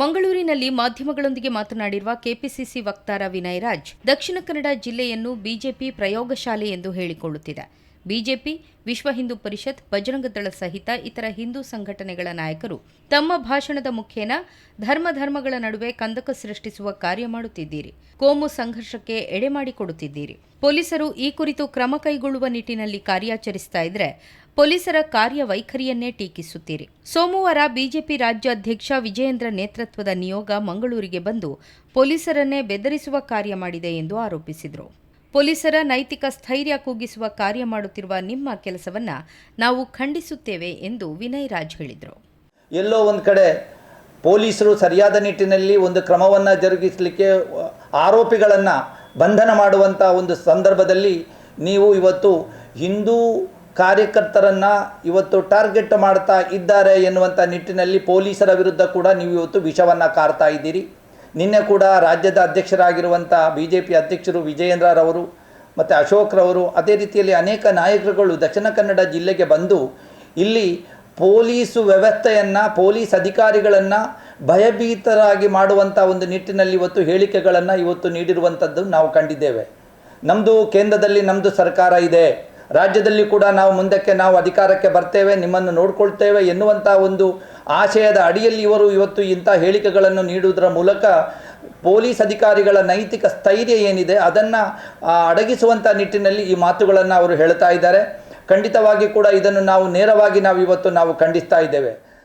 ಮಂಗಳೂರಿನಲ್ಲಿ ಮಾಧ್ಯಮಗಳೊಂದಿಗೆ ಮಾತನಾಡಿರುವ ಕೆಪಿಸಿಸಿ ವಕ್ತಾರ ವಿನಯ್ ರಾಜ್ ದಕ್ಷಿಣ ಕನ್ನಡ ಜಿಲ್ಲೆಯನ್ನು ಬಿಜೆಪಿ ಪ್ರಯೋಗಶಾಲೆ ಎಂದು ಹೇಳಿಕೊಳ್ಳುತ್ತಿದೆ. ಬಿಜೆಪಿ, ವಿಶ್ವ ಹಿಂದೂ ಪರಿಷತ್ ಬಜರಂಗದಳ ಸಹಿತ ಇತರ ಹಿಂದೂ ಸಂಘಟನೆಗಳ ನಾಯಕರು ತಮ್ಮ ಭಾಷಣದ ಮುಖೇನ ಧರ್ಮ ಧರ್ಮಗಳ ನಡುವೆ ಕಂದಕ ಸೃಷ್ಟಿಸುವ ಕಾರ್ಯ ಮಾಡುತ್ತಿದ್ದೀರಿ. ಕೋಮು ಸಂಘರ್ಷಕ್ಕೆ ಎಡೆ ಮಾಡಿಕೊಡುತ್ತಿದ್ದೀರಿ. ಪೊಲೀಸರು ಈ ಕುರಿತು ಕ್ರಮ ಕೈಗೊಳ್ಳುವ ನಿಟ್ಟಿನಲ್ಲಿ ಕಾರ್ಯಾಚರಿಸ್ತಾ ಇದ್ರೆ ಪೊಲೀಸರ ಕಾರ್ಯವೈಖರಿಯನ್ನೇ ಟೀಕಿಸುತ್ತೀರಿ. ಸೋಮವಾರ ಬಿಜೆಪಿ ರಾಜ್ಯಾಧ್ಯಕ್ಷ ವಿಜಯೇಂದ್ರ ನೇತೃತ್ವದ ನಿಯೋಗ ಮಂಗಳೂರಿಗೆ ಬಂದು ಪೊಲೀಸರನ್ನೇ ಬೆದರಿಸುವ ಕಾರ್ಯ ಮಾಡಿದೆ ಎಂದು ಆರೋಪಿಸಿದರು. ಪೊಲೀಸರ ನೈತಿಕ ಸ್ಥೈರ್ಯ ಕುಗ್ಗಿಸುವ ಕಾರ್ಯ ಮಾಡುತ್ತಿರುವ ನಿಮ್ಮ ಕೆಲಸವನ್ನು ನಾವು ಖಂಡಿಸುತ್ತೇವೆ ಎಂದು ವಿನಯ್ ರಾಜ್ ಹೇಳಿದರು. ಎಲ್ಲೋ ಒಂದು ಕಡೆ ಪೊಲೀಸರು ಸರಿಯಾದ ನಿಟ್ಟಿನಲ್ಲಿ ಒಂದು ಕ್ರಮವನ್ನು ಜರುಗಿಸಲಿಕ್ಕೆ, ಆರೋಪಿಗಳನ್ನು ಬಂಧನ ಮಾಡುವಂಥ ಒಂದು ಸಂದರ್ಭದಲ್ಲಿ ನೀವು ಇವತ್ತು ಹಿಂದೂ ಕಾರ್ಯಕರ್ತರನ್ನು ಇವತ್ತು ಟಾರ್ಗೆಟ್ ಮಾಡ್ತಾ ಇದ್ದಾರೆ ಎನ್ನುವಂಥ ನಿಟ್ಟಿನಲ್ಲಿ ಪೊಲೀಸರ ವಿರುದ್ಧ ಕೂಡ ನೀವು ಇವತ್ತು ವಿಷವನ್ನು ಕಾರ್ತಾ ಇದ್ದೀರಿ. ನಿನ್ನೆ ಕೂಡ ರಾಜ್ಯದ ಅಧ್ಯಕ್ಷರಾಗಿರುವಂಥ ಬಿ ಜೆ ಪಿ ಅಧ್ಯಕ್ಷರು ವಿಜಯೇಂದ್ರರವರು ಮತ್ತು ಅಶೋಕ್ರವರು ಅದೇ ರೀತಿಯಲ್ಲಿ ಅನೇಕ ನಾಯಕರುಗಳು ದಕ್ಷಿಣ ಕನ್ನಡ ಜಿಲ್ಲೆಗೆ ಬಂದು ಇಲ್ಲಿ ಪೊಲೀಸು ವ್ಯವಸ್ಥೆಯನ್ನು, ಪೊಲೀಸ್ ಅಧಿಕಾರಿಗಳನ್ನು ಭಯಭೀತರಾಗಿ ಮಾಡುವಂಥ ಒಂದು ನಿಟ್ಟಿನಲ್ಲಿ ಇವತ್ತು ಹೇಳಿಕೆಗಳನ್ನು ಇವತ್ತು ನೀಡಿರುವಂಥದ್ದು ನಾವು ಕಂಡಿದ್ದೇವೆ. ನಮ್ಮದು ಕೇಂದ್ರದಲ್ಲಿ ನಮ್ಮದು ಸರ್ಕಾರ ಇದೆ. ರಾಜ್ಯದಲ್ಲಿ ಕೂಡ ನಾವು ಮುಂದಕ್ಕೆ ನಾವು ಅಧಿಕಾರಕ್ಕೆ ಬರ್ತೇವೆ, ನಿಮ್ಮನ್ನು ನೋಡ್ಕೊಳ್ತೇವೆ ಎನ್ನುವಂಥ ಒಂದು ಆಶಯದ ಅಡಿಯಲ್ಲಿ ಇವರು ಇವತ್ತು ಇಂಥ ಹೇಳಿಕೆಗಳನ್ನು ನೀಡುವುದರ ಮೂಲಕ ಪೊಲೀಸ್ ಅಧಿಕಾರಿಗಳ ನೈತಿಕ ಸ್ಥೈರ್ಯ ಏನಿದೆ ಅದನ್ನು ಅಡಗಿಸುವಂಥ ನಿಟ್ಟಿನಲ್ಲಿ ಈ ಮಾತುಗಳನ್ನು ಅವರು ಹೇಳ್ತಾ ಇದ್ದಾರೆ. ಖಂಡಿತವಾಗಿ ಕೂಡ ಇದನ್ನು ನಾವು ನೇರವಾಗಿ ನಾವು ಇವತ್ತು ನಾವು ಖಂಡಿಸ್ತಾ ಇದ್ದೇವೆ.